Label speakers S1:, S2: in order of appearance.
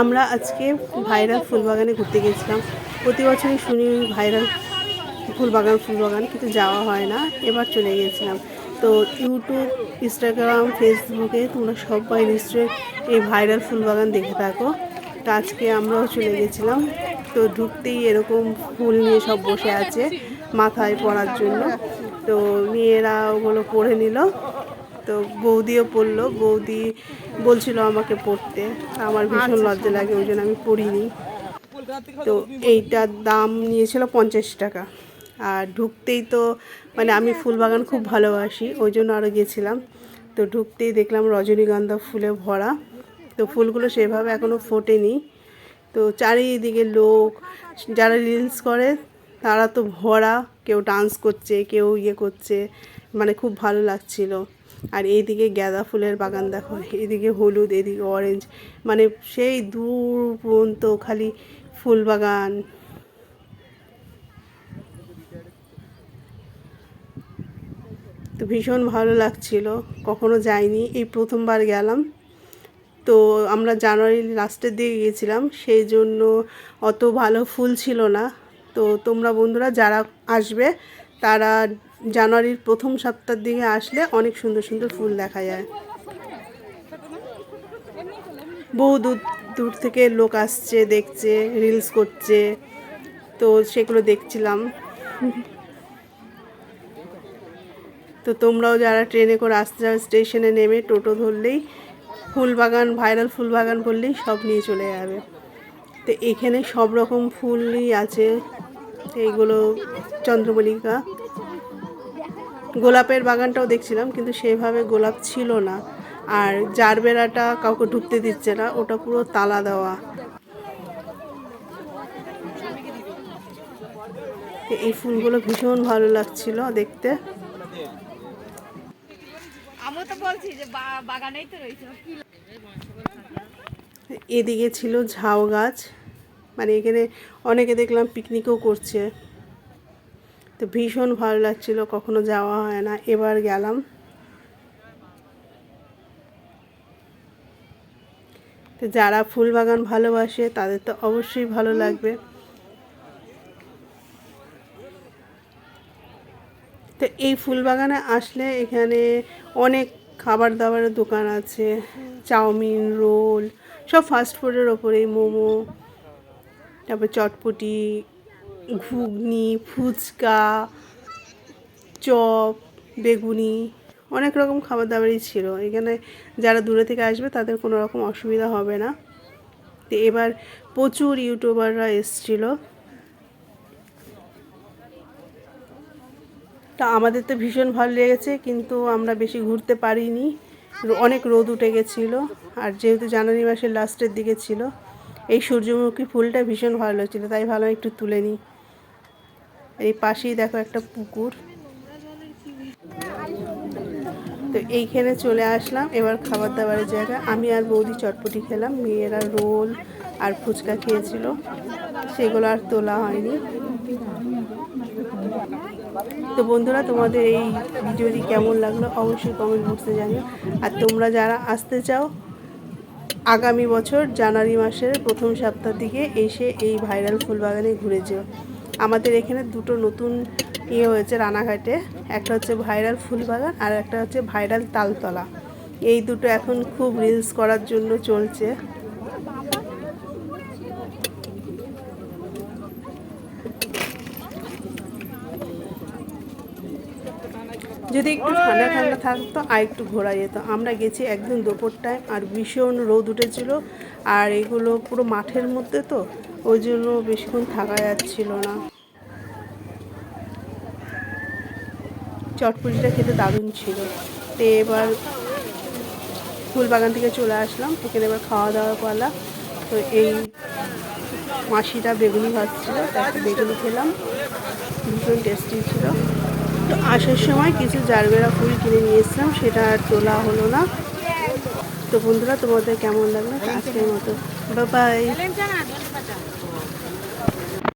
S1: আমরা আজকে ভাইরাল ফুলবাগানে ঘুরতে গেছিলাম। প্রতি বছরই শুনি ভাইরাল ফুলবাগান ফুলবাগান, কিন্তু যাওয়া হয় না। এবার চলে গিয়েছিলাম তো ইউটিউব, ইনস্টাগ্রাম, ফেসবুকে তোমরা সবাই নিশ্চয়ই এই ভাইরাল ফুলবাগান দেখে থাকো। তো আজকে আমরাও চলে গেছিলাম। তো ঢুকতেই এরকম ফুল নিয়ে সব বসে আছে মাথায় পড়ার জন্য। তো মেয়েরা ওগুলো পরে নিল। তো বৌদিও পড়ল। বৌদি বলছিল আমাকে পড়তে। আমার ভীষণ লজ্জা লাগে ওই জন্য আমি পড়িনি। তো এইটার দাম নিয়েছিল পঞ্চাশ টাকা। আর ঢুকতেই তো মানে আমি ফুল বাগান খুব ভালোবাসি ওই জন্য আরও গেছিলাম। তো ঢুকতেই দেখলাম রজনীগন্ধা ফুলে ভরা। তো ফুলগুলো সেভাবে এখনও ফোটেনি। তো চারিদিকে লোক যারা রিলস করে তারা তো ভরা কেউ ডান্স করছে কেউ ইয়ে করছে। মানে খুব ভালো লাগছিল। আর এইদিকে গাঁদা ফুলের বাগান দেখো এদিকে হলুদ এদিকে অরেঞ্জ মানে সেই দূর পর্যন্ত খালি ফুল বাগান। তো ভীষণ ভালো লাগছিল, কখনো যাইনি, এই প্রথমবার গেলাম। তো আমরা জানুয়ারি লাস্টের দিকে গিয়েছিলাম সেই জন্য অত ভালো ফুল ছিল না। তো তোমরা বন্ধুরা যারা আসবে, তারা জানুয়ারির প্রথম সপ্তাহের দিকে আসলে অনেক সুন্দর সুন্দর ফুল দেখা যায়। বহু দূর দূর থেকে লোক আসছে, দেখছে রিলস করছে। তো সেগুলো দেখছিলাম। তো তোমরাও যারা ট্রেনে করে আসতে যাও স্টেশনে নেমে টোটো ধরলেই, ফুলবাগান ভাইরাল ফুলবাগান বললেই সব নিয়ে চলে যাবে। তো এখানে সব রকম ফুলই আছে। এইগুলো চন্দ্রমল্লিকা গোলাপের বাগানটাও দেখছিলাম কিন্তু সেভাবে গোলাপ ছিল না। আর জারবেরাটা কাউকে ঢুকতে দিচ্ছে না ওটা পুরো তালা দেওয়া। এই ফুলগুলো ভীষণ ভালো লাগছিল দেখতে। এদিকে ছিল ঝাউ গাছ মানে এখানে অনেকে দেখলাম পিকনিকও করছে। তো ভীষণ ভালো লাগছিল, কখনো যাওয়া হয় না। এবার গেলাম। তো যারা ফুল বাগান ভালোবাসে, তাদের তো অবশ্যই ভালো লাগবে। তো এই ফুল বাগানে আসলে এখানে অনেক খাবার দাবারের দোকান আছে। চাউমিন, রোল, সব ফাস্ট ফুডের ওপরেই মোমো, তারপর চটপটি ঘুগনি, ফুচকা, চপ, বেগুনি, অনেক রকম খাবার দাবারই ছিল। এখানে যারা দূরে থেকে আসবে তাদের কোনো রকম অসুবিধা হবে না। তো এবার প্রচুর ইউটিউবাররা এসছিলো। তা আমাদের তো ভীষণ ভালো লেগেছে, কিন্তু আমরা বেশি ঘুরতে পারিনি। অনেক রোদ উঠে গেছিল, আর যেহেতু জানুয়ারি মাসের লাস্টের দিকে ছিল, এই সূর্যমুখী ফুলটা ভীষণ ভালো লাগছিল তাই ভালো একটু তুলে নিই। এই পাশেই দেখো একটা পুকুর। তো এইখানে চলে আসলাম। এবার খাবার দাবারের জায়গা। আমি আর বৌদি চটপটি খেলাম। মেয়েরা রোল আর ফুচকা খেয়েছিল। সেগুলো আর তোলা হয়নি। তো বন্ধুরা, তোমাদের এই ভিডিওটি কেমন লাগল অবশ্যই কমেন্ট বক্সে জানিও। আর তোমরা যারা আসতে চাও, আগামী বছর জানুয়ারি মাসের প্রথম সপ্তাহ দিকে এসে এই ভাইরাল ফুলবাগানে ঘুরে যেও। আমাদের এখানে দুটো নতুন ইয়ে হয়েছে রানাঘাটে। একটা হচ্ছে ভাইরাল ফুলবাগান আর একটা হচ্ছে ভাইরাল তালতলা। এই দুটো এখন খুব রিলস করার জন্য চলছে। যদি একটু ঠান্ডা ঠান্ডা থাকতো, আর একটু ঘোরা যেত। আমরা গেছি একদিন দুপুর টাইম আর ভীষণ রোদ উঠেছিল। আর এগুলো পুরো মাঠের মধ্যে তো ওই জন্য বেশিক্ষণ থাকা যাচ্ছিল না। চটপটিটা খেতে দারুণ ছিল। তো এবার ফুল বাগান থেকে চলে আসলাম। এখানে এবার খাওয়া দাওয়া পালা তো এই মাসিটা বেগুনি ভাজছিল তারপর বেগুনি খেলাম। ভীষণ টেস্টি ছিল। তো আসার সময় কিছু জারবেরা ফুল কিনে নিয়ে এসলাম সেটা আর তোলা হলো না। তো বন্ধুরা, তোমাদের কেমন লাগল? আজকের মতো। বাই